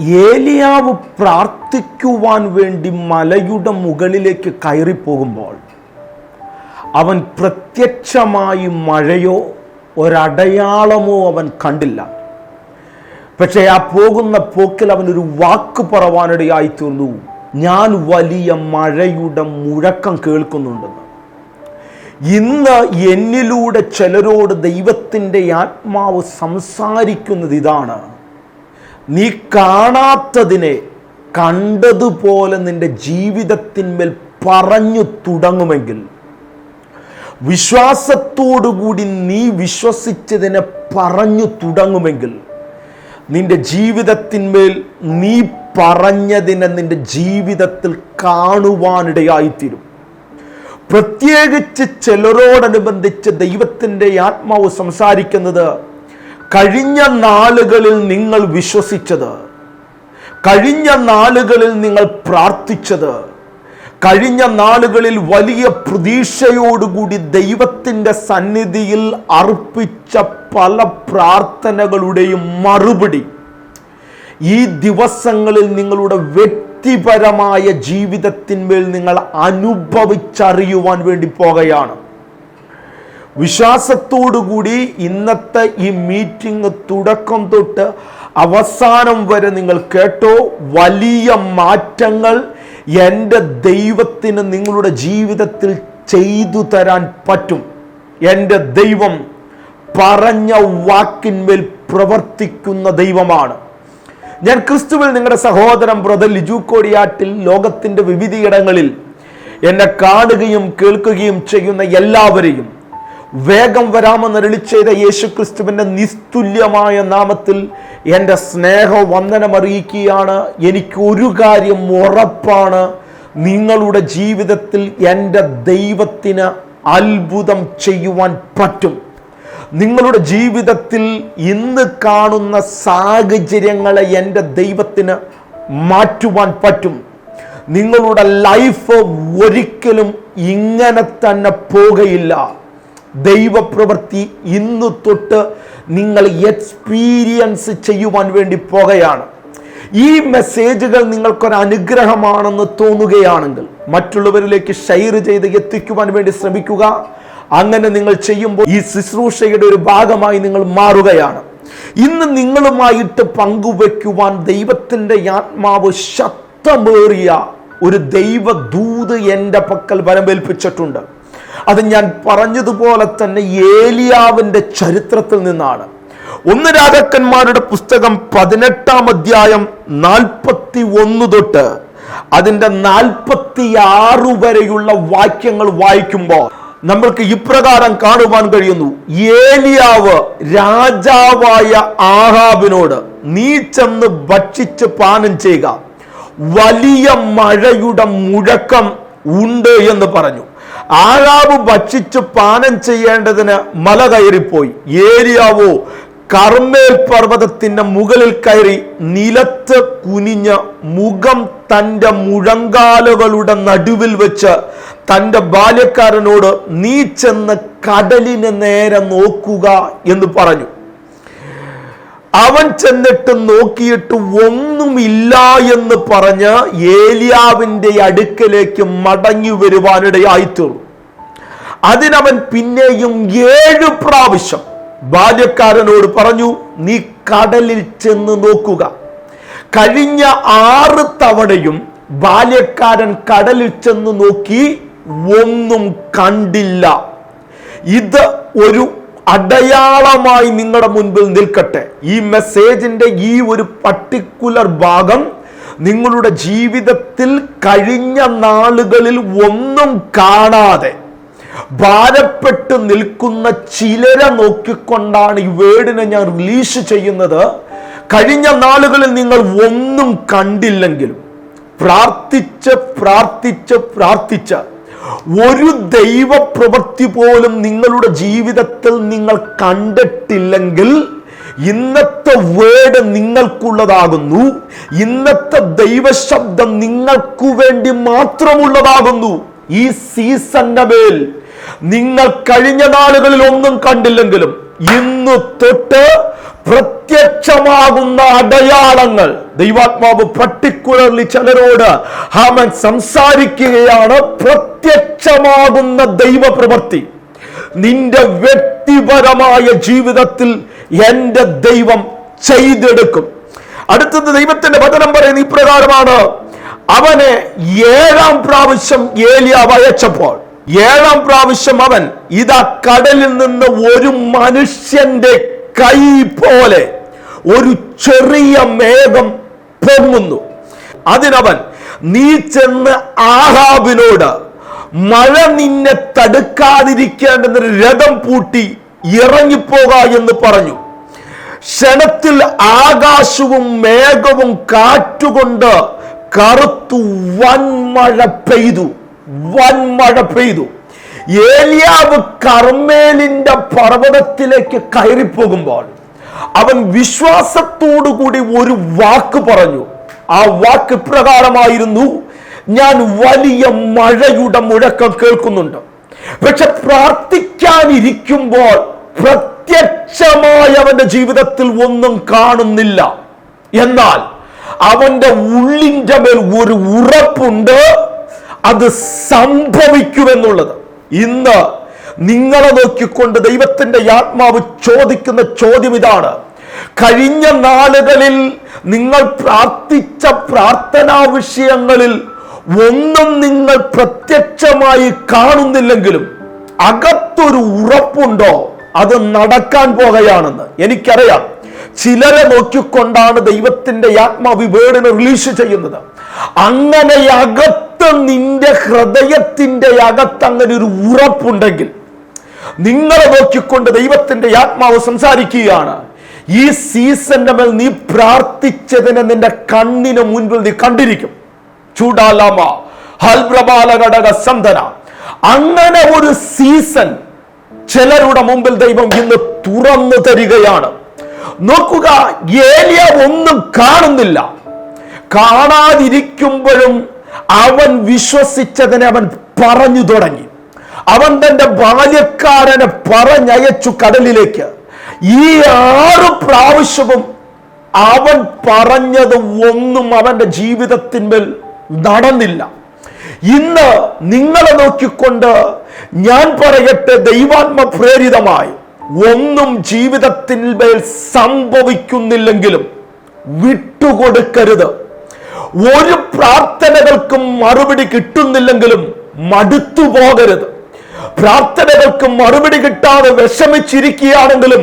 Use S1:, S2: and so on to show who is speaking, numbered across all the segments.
S1: ഏലിയാവ് പ്രാർത്ഥിക്കുവാൻ വേണ്ടി മലയുടെ മുകളിലേക്ക് കയറിപ്പോകുമ്പോൾ അവൻ പ്രത്യക്ഷമായി മഴയോ ഒരടയാളമോ അവൻ കണ്ടില്ല. പക്ഷേ ആ പോകുന്ന പോക്കിൽ അവനൊരു വാക്ക് പറവാനിടയായി തീർന്നു. ഞാൻ വലിയ മഴയുടെ മുഴക്കം കേൾക്കുന്നുണ്ടെന്ന്. ഇന്ന് എന്നിലൂടെ ചിലരോട് ദൈവത്തിന്റെ ആത്മാവ് സംസാരിക്കുന്നത് ഇതാണ്. നീ കാണാത്തതിനെ കണ്ടതുപോലെ നിന്റെ ജീവിതത്തിന്മേൽ പറഞ്ഞു തുടങ്ങുമെങ്കിൽ വിശ്വാസത്തോടുകൂടി നീ വിശ്വസിച്ചതിനെ പറഞ്ഞു തുടങ്ങുമെങ്കിൽ നിന്റെ ജീവിതത്തിന്മേൽ നീ പറഞ്ഞതിനെ നിന്റെ ജീവിതത്തിൽ കാണുവാനിടയായിത്തീരും. പ്രത്യേകിച്ച് ചിലരോടനുബന്ധിച്ച് ദൈവത്തിന്റെ ആത്മാവ് സംസാരിക്കുന്നത് കഴിഞ്ഞ നാളുകളിൽ നിങ്ങൾ വിശ്വസിച്ചത് കഴിഞ്ഞ നാളുകളിൽ നിങ്ങൾ പ്രാർത്ഥിച്ചത് കഴിഞ്ഞ നാളുകളിൽ വലിയ പ്രതീക്ഷയോടുകൂടി ദൈവത്തിന്റെ സന്നിധിയിൽ അർപ്പിച്ച പല പ്രാർത്ഥനകളുടെയും മറുപടി. ഈ ദിവസങ്ങളിൽ നിങ്ങളുടെ വ്യക്തിപരമായ ജീവിതത്തിന്മേൽ നിങ്ങൾ അനുഭവിച്ചറിയുവാൻ വേണ്ടി പോകുകയാണ് വിശ്വാസത്തോടുകൂടി ഇന്നത്തെ ഈ മീറ്റിംഗ് തുടക്കം തൊട്ട് അവസാനം വരെ നിങ്ങൾ കേട്ടോ വലിയ മാറ്റങ്ങൾ എന്റെ ദൈവത്തിന് നിങ്ങളുടെ ജീവിതത്തിൽ ചെയ്തു തരാൻ പറ്റും. എന്റെ ദൈവം പറഞ്ഞ വാക്കിന്മേൽ പ്രവർത്തിക്കുന്ന ദൈവമാണ്. ഞാൻ ക്രിസ്തുവിൽ നിങ്ങളുടെ സഹോദരൻ ബ്രദർ ലിജു കോടിയാട്ടിൽ ലോകത്തിന്റെ വിവിധയിടങ്ങളിൽ എന്നെ കാണുകയും കേൾക്കുകയും ചെയ്യുന്ന എല്ലാവരെയും വേഗം വരാമെന്ന് ചെയ്ത യേശു ക്രിസ്തുവിന്റെ നിസ്തുല്യമായ നാമത്തിൽ എന്റെ സ്നേഹ വന്ദനം അറിയിക്കുകയാണ്. എനിക്ക് ഒരു കാര്യം ഉറപ്പാണ്. നിങ്ങളുടെ ജീവിതത്തിൽ എന്റെ ദൈവത്തിന് അത്ഭുതം ചെയ്യുവാൻ പറ്റും. നിങ്ങളുടെ ജീവിതത്തിൽ ഇന്ന് കാണുന്ന സാഹചര്യങ്ങളെ എന്റെ ദൈവത്തിന് മാറ്റുവാൻ പറ്റും. നിങ്ങളുടെ ലൈഫ് ഒരിക്കലും ഇങ്ങനെ തന്നെ പോകുകയില്ല ദൈവപ്രവൃത്തി ഇന്ന് തൊട്ട് നിങ്ങൾ എക്സ്പീരിയൻസ് ചെയ്യുവാൻ വേണ്ടി പോകുകയാണ്. ഈ മെസ്സേജുകൾ നിങ്ങൾക്കൊരു അനുഗ്രഹമാണെന്ന് തോന്നുകയാണെങ്കിൽ മറ്റുള്ളവരിലേക്ക് ഷെയർ ചെയ്ത് എത്തിക്കുവാൻ വേണ്ടി ശ്രമിക്കുക. അങ്ങനെ നിങ്ങൾ ചെയ്യുമ്പോൾ ഈ ശുശ്രൂഷയുടെ ഒരു ഭാഗമായി നിങ്ങൾ മാറുകയാണ്. ഇന്ന് നിങ്ങളുമായിട്ട് പങ്കുവെക്കുവാൻ ദൈവത്തിന്റെ ആത്മാവ് ശക്തമേറിയ ഒരു ദൈവദൂത് എന്റെ പക്കൽ വരമേൽപ്പിച്ചിട്ടുണ്ട് അത് ഞാൻ പറഞ്ഞതുപോലെ തന്നെ ഏലിയാവിന്റെ ചരിത്രത്തിൽ നിന്നാണ്. ഒന്ന് രാജാക്കന്മാരുടെ പുസ്തകം പതിനെട്ടാം അധ്യായം നാൽപ്പത്തി ഒന്ന് തൊട്ട് അതിന്റെ നാൽപ്പത്തി ആറ് വരെയുള്ള വാക്യങ്ങൾ വായിക്കുമ്പോൾ നമ്മൾക്ക് ഇപ്രകാരം കാണുവാൻ കഴിയുന്നു. ഏലിയാവ് രാജാവായ ആഹാബിനോട് നീ ചെന്ന് ഭക്ഷിച്ച് പാനം ചെയ്യുക. വലിയ മഴയുടെ മുഴക്കം ഉണ്ട് എന്ന് പറഞ്ഞു. ആഴാവ് ഭക്ഷിച്ച് പാനം ചെയ്യേണ്ടതിന് മല കയറിപ്പോയി. ഏരിയാവോ കർമ്മേൽ പർവതത്തിന്റെ മുകളിൽ കയറി നിലത്ത് കുനിഞ്ഞ് മുഖം തന്റെ മുഴങ്കാലുകളുടെ നടുവിൽ വെച്ച് തന്റെ ബാല്യക്കാരനോട് നീ ചെന്ന് കടലിന് നേരെ നോക്കുക എന്ന് പറഞ്ഞു. അവൻ ചെന്നിട്ട് നോക്കിയിട്ട് ഒന്നുമില്ല എന്ന് പറഞ്ഞ് ഏലിയാവിന്റെ അടുക്കലേക്ക് മടങ്ങി വരുവാനിടയായിത്തീർന്നു. അതിനവൻ പിന്നെയും ഏഴ് പ്രാവശ്യം ബാല്യക്കാരനോട് പറഞ്ഞു നീ കടലിൽ ചെന്ന് നോക്കുക. കഴിഞ്ഞ ആറ് തവണയും ബാല്യക്കാരൻ കടലിൽ ചെന്ന് നോക്കി ഒന്നും കണ്ടില്ല. ഇത് ഒരു അടയാളമായി നിങ്ങളുടെ മുൻപിൽ നിൽക്കട്ടെ. ഈ മെസ്സേജിന്റെ ഈ ഒരു പർട്ടിക്കുലർ ഭാഗം നിങ്ങളുടെ ജീവിതത്തിൽ കഴിഞ്ഞ നാളുകളിൽ ഒന്നും കാണാതെ ഭാരപ്പെട്ട് നിൽക്കുന്ന ചിലരെ നോക്കിക്കൊണ്ടാണ് ഈ വേർഡിനെ ഞാൻ റിലീസ് ചെയ്യുന്നത്. കഴിഞ്ഞ നാളുകളിൽ നിങ്ങൾ ഒന്നും കണ്ടില്ലെങ്കിലും പ്രാർത്ഥിച്ച് പ്രാർത്ഥിച്ച് പ്രാർത്ഥിച്ച് ഒരു ദൈവ പ്രവൃത്തി പോലും നിങ്ങളുടെ ജീവിതത്തിൽ നിങ്ങൾ കണ്ടിട്ടില്ലെങ്കിൽ ഇന്നത്തെ വേട് നിങ്ങൾക്കുള്ളതാകുന്നു. ഇന്നത്തെ ദൈവശബ്ദം നിങ്ങൾക്കു വേണ്ടി മാത്രമുള്ളതാകുന്നു. ഈ സീസന്റെ മേൽ നിങ്ങൾ കഴിഞ്ഞ നാളുകളിൽ ഒന്നും കണ്ടില്ലെങ്കിലും ഇന്ന് തൊട്ട് പ്രത്യക്ഷമാകുന്ന അടയാളങ്ങൾ ദൈവാത്മാവ് പർട്ടിക്കുലർലി ചിലരോട് ഹാമൻ സംസാരിക്കുകയാണ്. പ്രത്യക്ഷമാകുന്ന ദൈവപ്രവൃത്തി. നിന്റെ വ്യക്തിപരമായ ജീവിതത്തിൽ എന്റെ ദൈവം ചെയ്തെടുക്കും. അടുത്തത് ദൈവത്തിന്റെ വചനം പറയുന്ന ഇപ്രകാരമാണ്. അവനെ ഏഴാം പ്രാവശ്യം ഏലിയാവ് അയച്ചപ്പോൾ ഏഴാം പ്രാവശ്യം അവൻ ഇതാ കടലിൽ നിന്ന് ഒരു മനുഷ്യന്റെ കൈ പോലെ ഒരു ചെറിയ മേഘം പൊങ്ങുന്നു. അതിനവൻ നീ ചെന്ന് ആഹാബിനോട് മഴ നിന്നെ തടുക്കാതിരിക്കേണ്ടതിന് രഥം പൂട്ടി ഇറങ്ങിപ്പോക എന്ന് പറഞ്ഞു. ക്ഷണത്തിൽ ആകാശവും മേഘവും കാറ്റുകൊണ്ട് കറുത്തു വൻ മഴ പെയ്തു. വൻമഴ പെയ്തു. ഏലിയാവ് കർമ്മേലിന്റെ പർവതത്തിലേക്ക് കയറിപ്പോകുമ്പോൾ അവൻ വിശ്വാസത്തോടു കൂടി ഒരു വാക്ക് പറഞ്ഞു. ആ വാക്ക് പ്രകാരമായിരുന്നു ഞാൻ വലിയ മഴയുടെ മുഴക്കം കേൾക്കുന്നുണ്ട്. പക്ഷെ പ്രാർത്ഥിക്കാനിരിക്കുമ്പോൾ പ്രത്യക്ഷമായി അവന്റെ ജീവിതത്തിൽ ഒന്നും കാണുന്നില്ല. എന്നാൽ അവന്റെ ഉള്ളിന്റെ മേൽ ഒരു ഉറപ്പുണ്ട്. അത് സംഭവിക്കുമെന്നുള്ളത്. ഇന്ന് നിങ്ങളെ നോക്കിക്കൊണ്ട് ദൈവത്തിന്റെ ആത്മാവ് ചോദിക്കുന്ന ചോദ്യം ഇതാണ്. കഴിഞ്ഞ നാളുകളിൽ നിങ്ങൾ പ്രാർത്ഥിച്ച പ്രാർത്ഥനാ വിഷയങ്ങളിൽ ഒന്നും നിങ്ങൾ പ്രത്യക്ഷമായി കാണുന്നില്ലെങ്കിലും അകത്തൊരു ഉറപ്പുണ്ടോ? അത് നടക്കാൻ പോകുകയാണെന്ന് എനിക്കറിയാം. ചിലരെ നോക്കിക്കൊണ്ടാണ് ദൈവത്തിന്റെ ആത്മാവ് റിലീസ് ചെയ്യുന്നത്. അങ്ങനെ അകത്ത് നിന്റെ ഹൃദയത്തിന്റെ അകത്ത് അങ്ങനെ ഒരു ഉറപ്പുണ്ടെങ്കിൽ നിങ്ങളെ നോക്കിക്കൊണ്ട് ദൈവത്തിന്റെ ആത്മാവ് സംസാരിക്കുകയാണ് ഈ സീസന്റെ മേൽ നീ പ്രാർത്ഥിച്ചതിനെ നിന്റെ കണ്ണിന് മുൻപിൽ നീ കണ്ടിരിക്കും. ചൂടാലാമ ഹൽപ്രബാല ഘടക അങ്ങനെ ഒരു സീസൺ ചിലരുടെ മുമ്പിൽ ദൈവം ഇന്ന് തുറന്നു തരികയാണ്. നോക്കുക ഏലിയ ഒന്നും കാണുന്നില്ല. കാണാതിരിക്കുമ്പോഴും അവൻ വിശ്വസിച്ചതിനെ അവൻ പറഞ്ഞു തുടങ്ങി. അവൻ തന്റെ ബാല്യക്കാരനെ പറഞ്ഞയച്ചു കടലിലേക്ക്. ഈ ആറ് പ്രാവശ്യവും അവൻ പറഞ്ഞത് ഒന്നും അവന്റെ ജീവിതത്തിന്മേൽ നടന്നില്ല. ഇന്ന് നിങ്ങളെ നോക്കിക്കൊണ്ട് ഞാൻ പറയട്ടെ ദൈവാത്മ പ്രേരിതമായി. ഒന്നും ജീവിതത്തിന്മേൽ സംഭവിക്കുന്നില്ലെങ്കിലും വിട്ടുകൊടുക്കരുത്. ഒരു പ്രാർത്ഥനകൾക്കും മറുപടി കിട്ടുന്നില്ലെങ്കിലും മടുത്തു പോകരുത്. പ്രാർത്ഥനകൾക്ക് മറുപടി കിട്ടാതെ വിഷമിച്ചിരിക്കുകയാണെങ്കിലും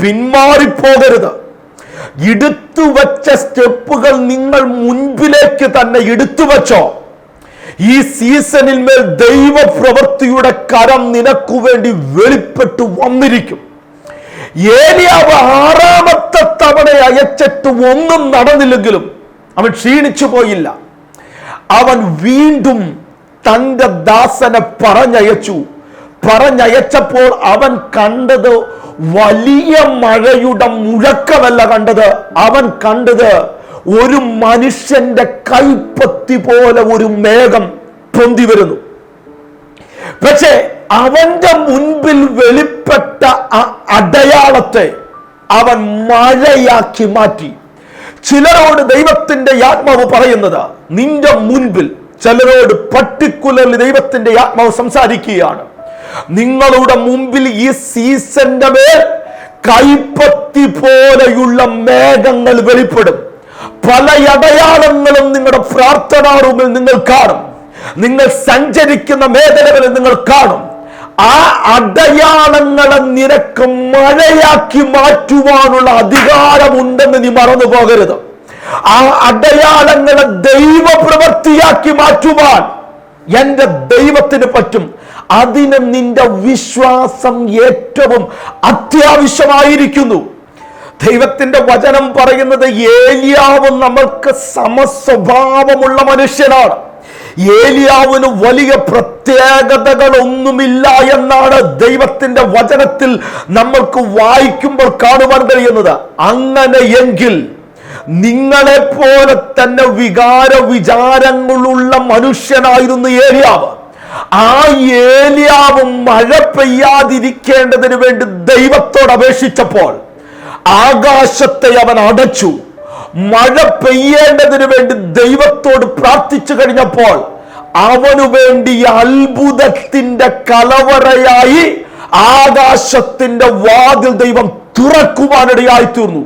S1: പിന്മാറിപ്പോകരുത്. എടുത്തു വച്ച സ്റ്റെപ്പുകൾ നിങ്ങൾ മുൻപിലേക്ക് തന്നെ എടുത്തു വച്ചോ. ഈ സീസണിൽ മേൽ ദൈവ പ്രവൃത്തിയുടെ കരം നിനക്കു വേണ്ടി വെളിപ്പെട്ടു വന്നിരിക്കും. ഏലിയാവ് ആറാമത്തെ തവണ അയച്ചിട്ട് ഒന്നും നടന്നില്ലെങ്കിലും അവൻ ക്ഷീണിച്ചു പോയില്ല. അവൻ വീണ്ടും തന്റെ ദാസനെ പറഞ്ഞയച്ചു. പറഞ്ഞയച്ചപ്പോൾ അവൻ കണ്ടത് വലിയ മഴയുടെ മുഴക്കമല്ല കണ്ടത്. അവൻ കണ്ടത് ഒരു മനുഷ്യന്റെ കൈപ്പത്തി പോലെ ഒരു മേഘം പൊന്തി വരുന്നു. പക്ഷേ അവന്റെ മുൻപിൽ വെളിപ്പെട്ട ആ അടയാളത്തെ അവൻ മഴയാക്കി മാറ്റി. ചിലരോട് ദൈവത്തിന്റെ ആത്മാവ് പറയുന്നത് നിന്റെ മുൻപിൽ ചിലരോട് പർട്ടിക്കുലർലി ദൈവത്തിന്റെ ആത്മാവ് സംസാരിക്കുകയാണ്. നിങ്ങളുടെ മുമ്പിൽ ഈ സീസന്റെ മേൽ കൈപ്പത്തി പോലെയുള്ള മേഘങ്ങൾ വെളിപ്പെടും. പല അടയാളങ്ങളും നിങ്ങളുടെ പ്രാർത്ഥനാ റൂമിൽ നിങ്ങൾ കാണും. നിങ്ങൾ സഞ്ചരിക്കുന്ന മേഖലകളിൽ നിങ്ങൾ കാണും. ആ അടയാളങ്ങളെ നിരക്ക് മഴയാക്കി മാറ്റുവാനുള്ള അധികാരമുണ്ടെന്ന് നീ മറന്നു പോകരുത്. ആ അടയാളങ്ങളെ ദൈവ പ്രവൃത്തിയാക്കി മാറ്റുവാൻ എന്റെ ദൈവത്തിന് പറ്റും. അതിന് നിന്റെ വിശ്വാസം ഏറ്റവും അത്യാവശ്യമായിരിക്കുന്നു. ദൈവത്തിന്റെ വചനം പറയുന്നത് ഏലിയാവ് നമ്മൾക്ക് സമസ്വഭാവമുള്ള മനുഷ്യനാണ്. ഏലിയാവിന് വലിയ പ്രത്യേകതകളൊന്നുമില്ല എന്നാണ് ദൈവത്തിന്റെ വചനത്തിൽ നമ്മൾക്ക് വായിക്കുമ്പോൾ കാണുവാൻ കഴിയുന്നത്. അങ്ങനെയെങ്കിൽ നിങ്ങളെ പോലെ തന്നെ വികാര വിചാരങ്ങളുള്ള മനുഷ്യനായിരുന്നു ഏലിയാവ്. ആ ഏലിയാവ് മഴ പെയ്യാതിരിക്കേണ്ടതിന് വേണ്ടി ദൈവത്തോട് അപേക്ഷിച്ചപ്പോൾ ആകാശത്തെ അവൻ അടച്ചു. മഴ പെയ്യേണ്ടതിന് വേണ്ടി ദൈവത്തോട് പ്രാർത്ഥിച്ചു കഴിഞ്ഞപ്പോൾ അവനു വേണ്ടി അത്ഭുതത്തിന്റെ കലവറയായി ആകാശത്തിന്റെ വാതിൽ ദൈവം തുറക്കുവാനിടയായി തീർന്നു.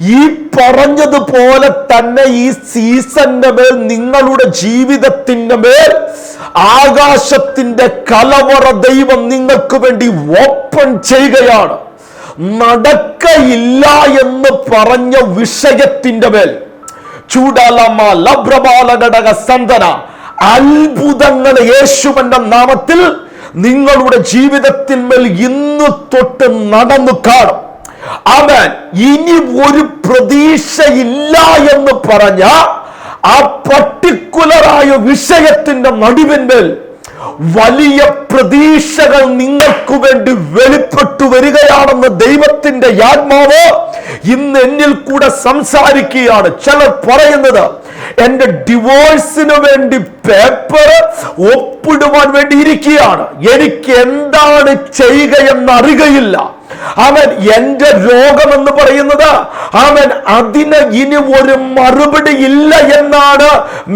S1: ഈ പറഞ്ഞതുപോലെ തന്നെ ഈ സീസന്റെ മേൽ നിങ്ങളുടെ ജീവിതത്തിന്റെ മേൽ ആകാശത്തിന്റെ കലവറ ദൈവം നിങ്ങൾക്ക് വേണ്ടി ഓപ്പൺ ചെയ്യുകയാണ്. നടക്കയില്ല എന്ന് പറഞ്ഞ വിഷയത്തിന്റെ മേൽ ചൂടാലമ്മ ലഭ്രബാലഘടക സന്തന അത്ഭുതങ്ങൾ യേശുവന്റെ നാമത്തിൽ നിങ്ങളുടെ ജീവിതത്തിന്മേൽ ഇന്ന് തൊട്ട് നടന്നു കാണും. അവൻ ഇനി ഒരു പ്രതീക്ഷയില്ല എന്ന് പറഞ്ഞ ആ പർട്ടിക്കുലറായ വിഷയത്തിന്റെ നടുവിന്മേൽ വലിയ പ്രതീക്ഷകൾ നിങ്ങൾക്ക് വേണ്ടി വെളിപ്പെട്ടു വരികയാണെന്ന് ദൈവത്തിന്റെ ആത്മാവ് ഇന്ന് എന്നിൽ കൂടെ സംസാരിക്കുകയാണ്. ചിലർ പറയുന്നത് എന്റെ ഡിവോഴ്സിന് വേണ്ടി പേപ്പർ ഒപ്പിടുവാൻ വേണ്ടി ഇരിക്കുകയാണ് എനിക്ക് എന്താണ് ചെയ്യുക എന്നറിയുകയില്ല അവൻ എന്റെ രോഗമെന്ന് പറയുന്നത് അവൻ അതിന് ഇനി ഒരു മറുപടി ഇല്ല എന്നാണ്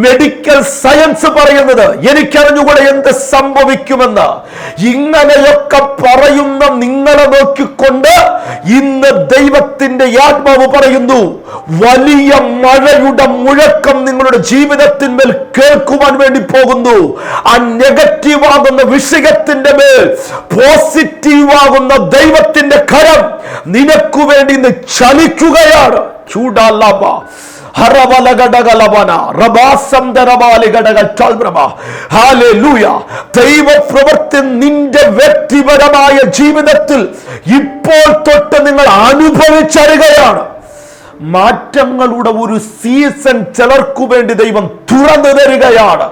S1: മെഡിക്കൽ സയൻസ് പറയുന്നത്. എനിക്കറിഞ്ഞുകൂടെ എന്ത് സംഭവിക്കുമെന്ന്. ഇങ്ങനെയൊക്കെ പറയുന്ന നിങ്ങളെ നോക്കിക്കൊണ്ട് ഇന്ന് ദൈവത്തിന്റെ ആത്മാവ് പറയുന്നു വലിയ മഴയുടെ മുഴക്കം നിങ്ങളുടെ ജീവിതത്തിന്മേൽ കേൾക്കുവാൻ വേണ്ടി പോകുന്നു. ആ നെഗറ്റീവ് ആകുന്ന വിഷയത്തിന്റെ മേൽ പോസിറ്റീവ് ആകുന്ന ദൈവത്തിന്റെ കരം നിനക്കു വേണ്ടി ഇന്ന് ചലിക്കുകയാണ്. ചൂടാലാമ. ദൈവപ്രവൃത്തി നിന്റെ വ്യക്തിപരമായ ജീവിതത്തിൽ ഇപ്പോൾ തൊട്ട് നിങ്ങൾ അനുഭവിച്ചറിയുകയാണ്. മാറ്റങ്ങളുടെ ഒരു സീസൺ ചിലർക്കു വേണ്ടി ദൈവം തുറന്നു തരികയാണ്.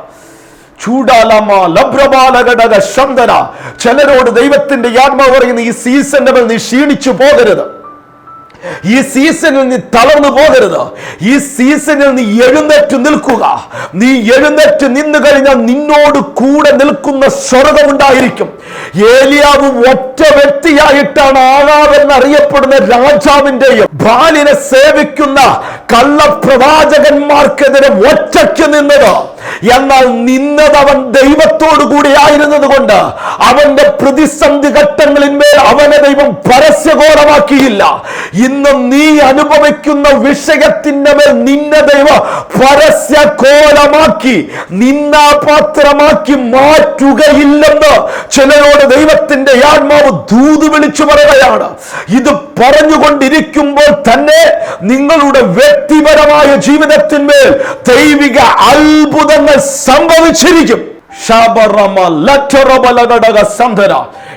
S1: ചൂടാലമ ലഭ്രബാലഘടക ചിലരോട് ദൈവത്തിന്റെ ആത്മാവ് പറയുന്ന ഈ സീസന്റെ മേൽ നീ ക്ഷീണിച്ചു പോകരുത്. ഈ സീസണിൽ നീ തളർന്നു പോകരുത്. ഈ സീസണിൽ നീ എഴുന്നേറ്റ് നിൽക്കുക. നീ എഴുന്നേറ്റ് നിന്നു കഴിഞ്ഞാൽ നിന്നോട് കൂടെ നിൽക്കുന്ന സ്വർഗമുണ്ടായിരിക്കും ഏലിയാവ് ഒറ്റ വ്യക്തിയായിട്ടാണ് ആകാവെന്ന് അറിയപ്പെടുന്ന രാജാവിന്റെയും ബാലിനെ സേവിക്കുന്ന കള്ളപ്രവാചകന്മാർക്കെതിരെ ഒറ്റയ്ക്ക് നിന്നത്. എന്നാൽ നിന്നത് അവൻ ദൈവത്തോടു കൂടി ആയിരുന്നത് കൊണ്ട് അവന്റെ പ്രതിസന്ധി ഘട്ടങ്ങളിന്മേൽ അവനെ ദൈവം പരസ്യഘോരമാക്കിയില്ല. ഇന്ന് നീ അനുഭവിക്കുന്ന വിഷയത്തിന്റെ മേൽ നിന്നെ ദൈവം പരസ്യഘോരമാക്കി നിന്നാപാത്രമാക്കി മാറ്റുകയില്ലെന്ന് ചിലരോട് ദൈവത്തിന്റെ ആത്മാവ് ദൂത് വിളിച്ചു പറയുകയാണ്. ഇത് പറഞ്ഞുകൊണ്ടിരിക്കുമ്പോൾ തന്നെ നിങ്ങളുടെ വ്യക്തിപരമായ ജീവിതത്തിന്മേൽ ദൈവിക അത്ഭുതങ്ങൾ സംഭവിച്ചിരിക്കും.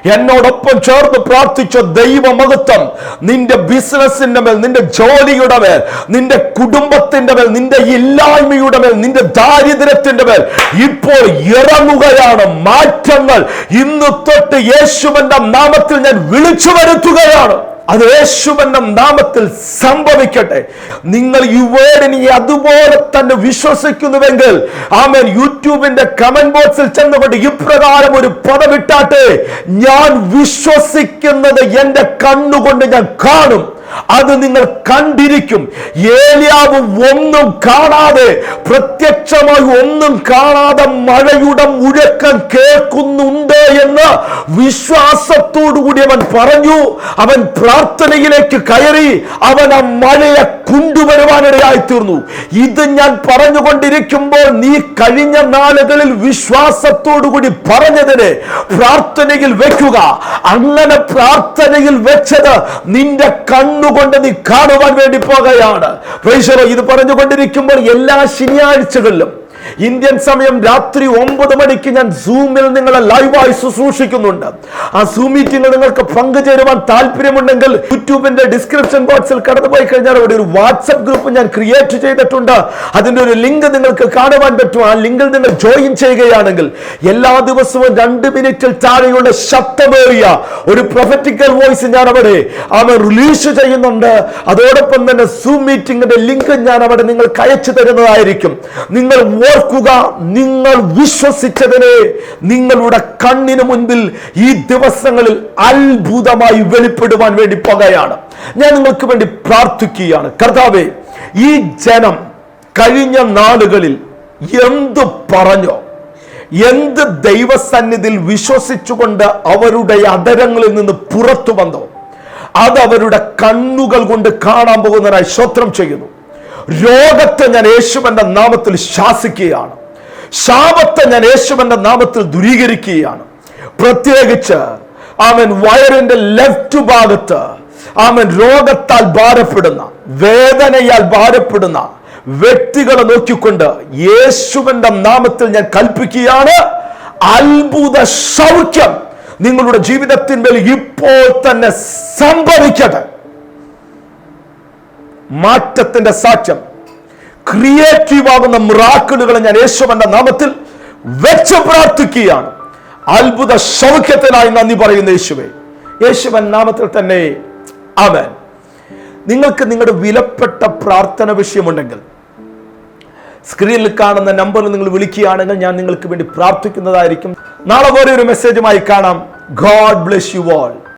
S1: എന്നോടൊപ്പം ചേർന്ന് പ്രാർത്ഥിച്ച ദൈവമഹത്വം നിന്റെ ബിസിനസിന്റെ മേൽ നിന്റെ ജോലിയുടെ മേൽ നിന്റെ കുടുംബത്തിന്റെ മേൽ നിന്റെ ഇല്ലായ്മയുടെ മേൽ നിന്റെ ദാരിദ്ര്യത്തിന്റെ മേൽ ഇപ്പോൾ ഇറങ്ങുകയാണ് മാറ്റങ്ങൾ. ഇന്ന് തൊട്ട് യേശുവന്റെ നാമത്തിൽ ഞാൻ വിളിച്ചു വരുത്തുകയാണ്. അത് യേശുവന്റെ നാമത്തിൽ സംഭവിക്കട്ടെ. നിങ്ങൾ ഈ അതുപോലെ തന്നെ വിശ്വസിക്കുന്നുവെങ്കിൽ ആമേൻ. യൂട്യൂബിന്റെ കമന്റ് ബോക്സിൽ ചെന്നുകൊണ്ട് ഇപ്രകാരം ഒരു പദവിട്ടാട്ടെ ഞാൻ വിശ്വസിക്കുന്നത് എന്റെ കണ്ണുകൊണ്ട് ഞാൻ കാണും. അത് നിങ്ങൾ കണ്ടിരിക്കും. ഏലിയാവ് ഒന്നും കാണാതെ പ്രത്യക്ഷമായി ഒന്നും കാണാതെ മഴയുടെ മുഴക്കം കേൾക്കുന്നുണ്ട് എന്ന് വിശ്വാസത്തോടുകൂടി അവൻ പറഞ്ഞു. അവൻ പ്രാർത്ഥനയിലേക്ക് കയറി അവൻ ആ മഴയെ കൊണ്ടുവരുവാനിടയായി തീർന്നു. ഇത് ഞാൻ പറഞ്ഞുകൊണ്ടിരിക്കുമ്പോൾ നീ കഴിഞ്ഞ നാളുകളിൽ വിശ്വാസത്തോടുകൂടി പറഞ്ഞതിന് പ്രാർത്ഥനയിൽ വെക്കുക. അങ്ങനെ പ്രാർത്ഥനയിൽ വെച്ചത് നിന്റെ കണ്ണുകൊണ്ട് നീ കാണുവാൻ വേണ്ടി പോകുകയാണ്. ഇത് പറഞ്ഞുകൊണ്ടിരിക്കുമ്പോൾ എല്ലാ ശനിയാഴ്ചകളിലും ഇന്ത്യൻ സമയം രാത്രി ഒമ്പത് മണിക്ക് ഞാൻ സൂമിൽ നിങ്ങളെ ലൈവായി ശുശ്രൂഷിക്കുന്നുണ്ട്. ആ സൂം മീറ്റിംഗിൽ നിങ്ങൾക്ക് പങ്കുചേരുവാൻ താല്പര്യമുണ്ടെങ്കിൽ യൂട്യൂബിന്റെ ഡിസ്ക്രിപ്ഷൻ ബോക്സിൽ കടന്നുപോയി കഴിഞ്ഞാൽ അവിടെ ഒരു വാട്സപ്പ് ഗ്രൂപ്പ് ഞാൻ ക്രിയേറ്റ് ചെയ്തിട്ടുണ്ട്. അതിന്റെ ഒരു ലിങ്ക് നിങ്ങൾക്ക് കാണുവാൻ പറ്റും. ആ ലിങ്കിൽ നിങ്ങൾ ജോയിൻ ചെയ്യുകയാണെങ്കിൽ എല്ലാ ദിവസവും രണ്ട് മിനിറ്റിൽ താഴെയുള്ള ശബ്ദമേറിയ ഒരു പ്രൊഫറ്റിക്കൽ വോയിസ് ഞാൻ അവിടെ അവർ റിലീസ് ചെയ്യുന്നുണ്ട്. അതോടൊപ്പം തന്നെ സൂം മീറ്റിംഗിന്റെ ലിങ്ക് ഞാൻ അവിടെ നിങ്ങൾക്ക് അയച്ചു തരുന്നതായിരിക്കും. നിങ്ങൾ ഓർക്കുക നിങ്ങൾ വിശ്വസിച്ചതിനെ നിങ്ങളുടെ കണ്ണിന് മുൻപിൽ ഈ ദിവസങ്ങളിൽ അത്ഭുതമായി വെളിപ്പെടുവാൻ വേണ്ടി പോകുകയാണ്. ഞാൻ നിങ്ങൾക്ക് വേണ്ടി പ്രാർത്ഥിക്കുകയാണ്. കർത്താവെ ഈ ജനം കഴിഞ്ഞ നാളുകളിൽ എന്ത് പറഞ്ഞോ എന്ത് ദൈവസന്നിധിയിൽ വിശ്വസിച്ചുകൊണ്ട് അവരുടെ അതരങ്ങളിൽ നിന്ന് പുറത്തു വന്നോ അത് അവരുടെ കണ്ണുകൾ കൊണ്ട് കാണാൻ പോകുന്നതിനായി ശ്രോത്രം ചെയ്യുന്നു. രോഗത്തെ ഞാൻ യേശുവന്റെ നാമത്തിൽ ശാസിക്കുകയാണ്. ശാപത്തെ ഞാൻ യേശുവന്റെ നാമത്തിൽ ദുരീകരിക്കുകയാണ്. പ്രത്യേകിച്ച് അവൻ വയറിന്റെ ലെഫ്റ്റ് ഭാഗത്ത് അവൻ രോഗത്താൽ ഭാരപ്പെടുന്ന വേദനയാൽ ഭാരപ്പെടുന്ന വ്യക്തികളെ നോക്കിക്കൊണ്ട് യേശുവിന്റെ നാമത്തിൽ ഞാൻ കൽപ്പിക്കുകയാണ്. അത്ഭുത സൗഖ്യം നിങ്ങളുടെ ജീവിതത്തിന്മേൽ ഇപ്പോൾ തന്നെ സംഭവിക്കട്ടെ. മാറ്റത്തിന്റെ സാക്ഷ്യം. ക്രിയേറ്റീവ് ആകുന്ന മിറാക്കിളുകൾ ഞാൻ യേശുവന്റെ നാമത്തിൽ വെച്ച് പ്രാർത്ഥിക്കുകയാണ്. അത്ഭുത സൗഖ്യത്തിനായി നന്ദി പറയുന്ന യേശുവെ. യേശുവൻ നാമത്തിൽ തന്നെ അവൻ നിങ്ങൾക്ക് നിങ്ങളുടെ വിലപ്പെട്ട പ്രാർത്ഥന വിഷയമുണ്ടെങ്കിൽ സ്ക്രീനിൽ കാണുന്ന നമ്പറിൽ നിങ്ങൾ വിളിക്കുകയാണെങ്കിൽ ഞാൻ നിങ്ങൾക്ക് വേണ്ടി പ്രാർത്ഥിക്കുന്നതായിരിക്കും. നാളെ വേറെ ഒരു മെസ്സേജുമായി കാണാം. God bless you all